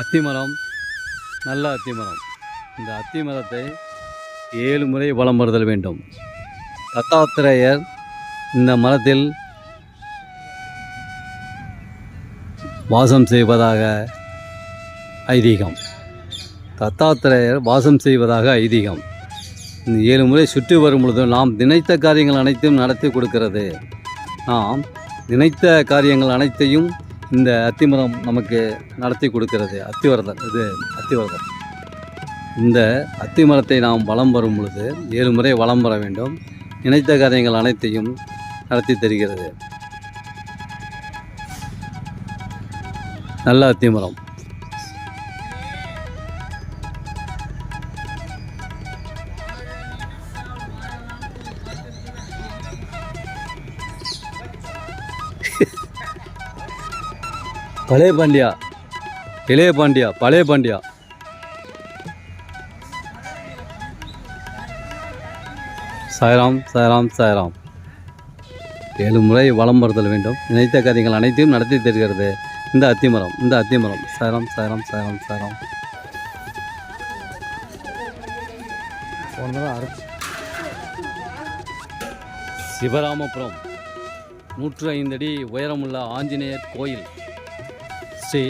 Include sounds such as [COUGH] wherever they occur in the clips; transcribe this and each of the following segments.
அத்திமரம் நல்ல அத்திமரம் இந்த அத்திமரத்தை ஏழு முறை வலம் வருதல் வேண்டும். தத்தாத்திரேயர் இந்த மரத்தில் வாசம் செய்வதாக ஐதீகம். தத்தாத்திரேயர் வாசம் செய்வதாக ஐதீகம். இந்த ஏழு முறை சுற்றி வரும் பொழுது நாம் நினைத்த காரியங்கள் அனைத்தையும் நடத்தி கொடுக்கிறது. நாம் நினைத்த காரியங்கள் அனைத்தையும் இந்த அத்திமரம் நமக்கு நடத்தி கொடுக்கிறது அத்திவரதர். இது அத்திவரதம் இந்த அத்திமரத்தை நாம் வலம் வரும் பொழுது ஏழு முறை வலம் வர வேண்டும். நினைத்த காரியங்கள் அனைத்தையும் நடத்தி தருகிறது. நல்ல அத்திமரம். பழைய பாண்டியா? இளைய பாண்டியா? பழைய பாண்டியா? சாய்ராம் சாய்ராம் சாய்ராம். ஏழு முறை வலம் வருதல் வேண்டும். நினைத்த காரியங்கள் அனைத்தையும் நடத்தி தருகிறது. இந்த அத்திமரம் இந்த அத்திமரம். சாய்ராம் சாய்ராம் சாய்ராம் சாய்ராம். சிவராமபுரம். நூற்று ஐந்தடி உயரமுள்ள ஆஞ்சநேயர் கோயில். ஸ்ரீ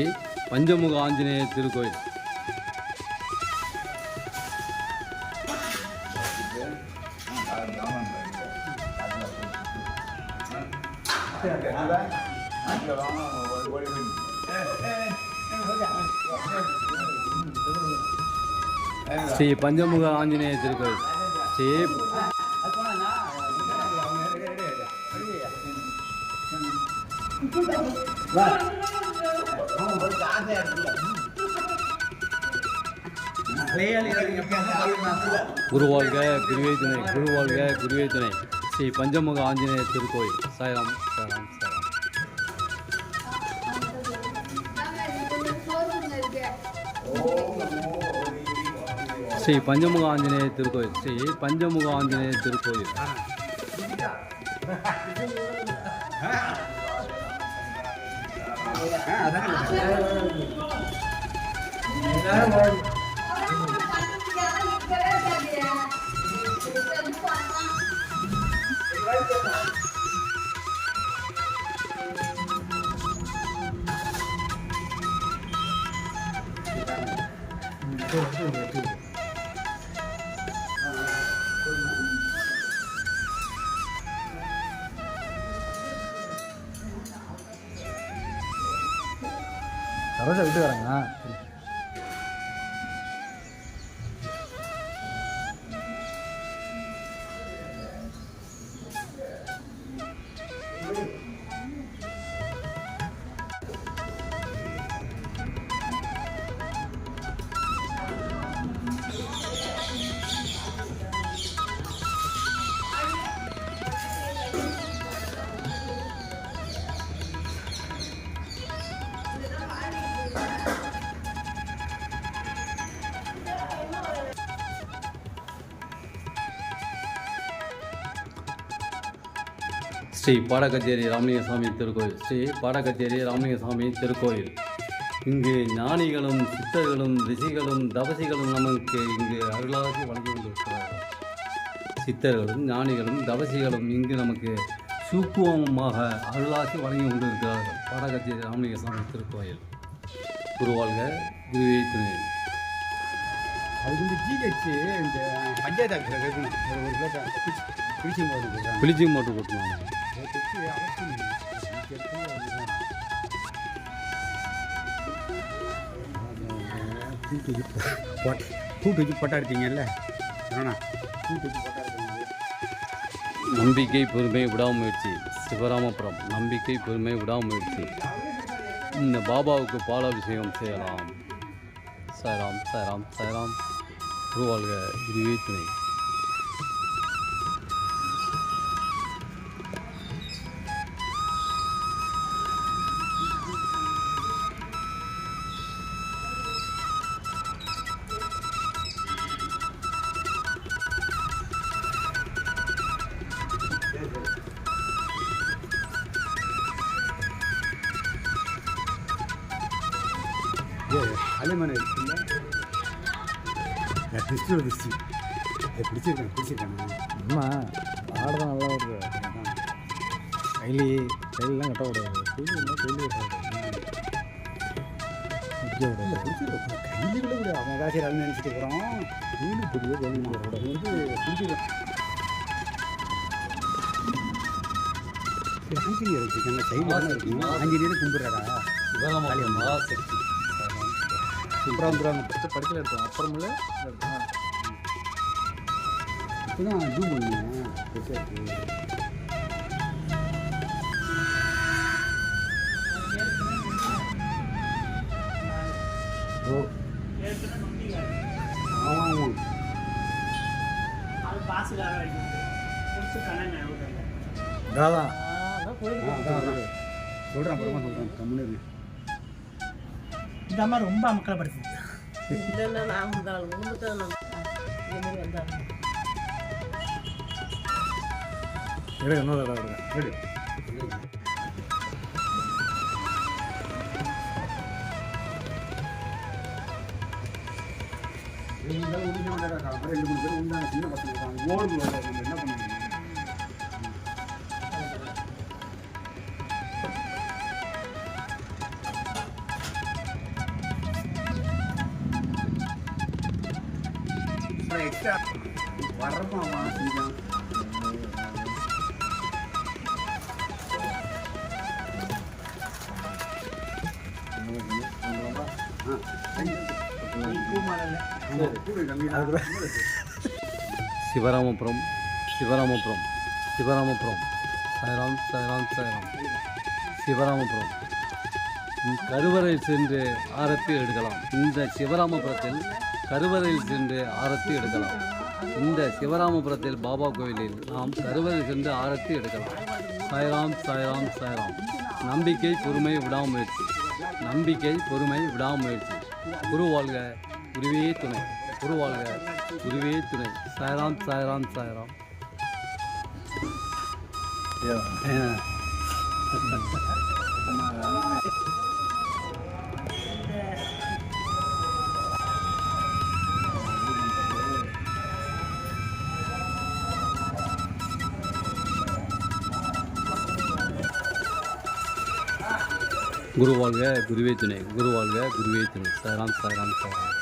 பஞ்சமுக ஆஞ்சநேயர் திருக்கோயில். ஸ்ரீ பஞ்சமுக ஆஞ்சநேயர் திருக்கோயில். ஸ்ரீ குருவாழ்க குருவே துணை குருவாழ்க குருவே துணை ஸ்ரீ பஞ்சமுக ஆஞ்சநேயர் திருக்கோயில். சாயம் சாயம் சாயம் ஸ்ரீ பஞ்சமுக ஆஞ்சநேயர் திருக்கோயில். ஸ்ரீ பஞ்சமுக ஆஞ்சநேயர் திருக்கோயில். 你来玩。சரோஜா வரேங்க ஸ்ரீ பாடகச்சேரி ராமலிங்கசாமி திருக்கோயில். ஸ்ரீ பாடகச்சேரி ராமலிங்கசாமி திருக்கோயில். இங்கு ஞானிகளும் சித்தர்களும் ரிஷிகளும் தவசிகளும் நமக்கு இங்கு அருளாசி வழங்கி கொண்டிருக்கிறார்கள். சித்தர்களும் ஞானிகளும் தவசிகளும் இங்கு நமக்கு சூக்குவமாக அருளாசி வழங்கி கொண்டிருக்கிறார்கள். பாடகச்சேரி ராமலிங்கசாமி திருக்கோயில். குருவாழ்க குருவே துணை. பிளிச்சிங் மட்டும் கொட்டணும் கூட்டு வச்சு போட்ட. கூட்டு வச்சு போட்டா எடுத்தீங்கல்ல? வேணா கூட்டு வச்சு போட்டா நம்பிக்கை பொறுமை விடாமுயற்சி. சிவராமபுரம் நம்பிக்கை பொறுமை விடாமுயற்சி. இந்த பாபாவுக்கு பாலாபிஷேகம் செய்யலாம். சாய்ராம் சாய்ராம் சாய்ராம். குருவாழ்க இதுவே துணை. ஏ அலிமனை இருக்குல்ல திருச்சி திருச்சி பிடிச்சிருக்கேன் பிடிச்சிருக்கேன் அம்மா ஆடுதான் நல்லா வருது கைலி கைலிலாம் கட்ட விடாது கைலி கைலி கட்ட கையில் கூட கூட அவன் ஏதாச்சும் நினச்சிட்டு வந்து பிடிச்சிருக்கேன் ஆஞ்சநேயர் வச்சுருக்காங்க கையில் இருக்கும் ஆஞ்சநேயர் கும்பிட்றாடா சிவராமபுரம் வந்துடுவாங்க ஃபஸ்ட்டு படிக்கல எடுத்தோம் அப்புறமேல எடுத்தோம் இப்போ தான் ஜூம் சொல்கிறேன் அப்புறமா சொல்கிறேன் கம்முன்னு இந்த அம்மா ரொம்ப எடுக்க இன்னொரு தடவை ரெடி. ரெண்டு மூணு பேர் உண்டான சின்ன பசங்க இருக்காங்க எக்ஸ்ட்ரா வரமாமா செஞ்சான் சிவராமபுரம் சிவராமபுரம் சிவராமபுரம் சாய்ராம் சாய்ராம் சாய்ராம் சிவராமபுரம் கருவறையில் சென்று ஆரத்தி எடுக்கலாம். இந்த சிவராமபுரத்தில் கருவறையில் சென்று ஆரத்தி எடுக்கலாம். இந்த சிவராமபுரத்தில் பாபா கோயிலில் நாம் கருவறையில் சென்று ஆரத்தி எடுக்கலாம். சாய்ராம் சாய்ராம் சாய்ராம். நம்பிக்கை பொறுமை விடாமுயற்சி. நம்பிக்கை பொறுமை விடாமுயற்சி. குரு வாழ்க குருவே துணை. குரு வாழ்க குருவே துணை. சாய்ராம் சாய்ராம் சாய்ராம். [LAUGHS] குரு வாழ்க குருவே துணை குரு வாழ்க குருவே துணை சாய்ராம் சாய்ராம் சாய்ராம்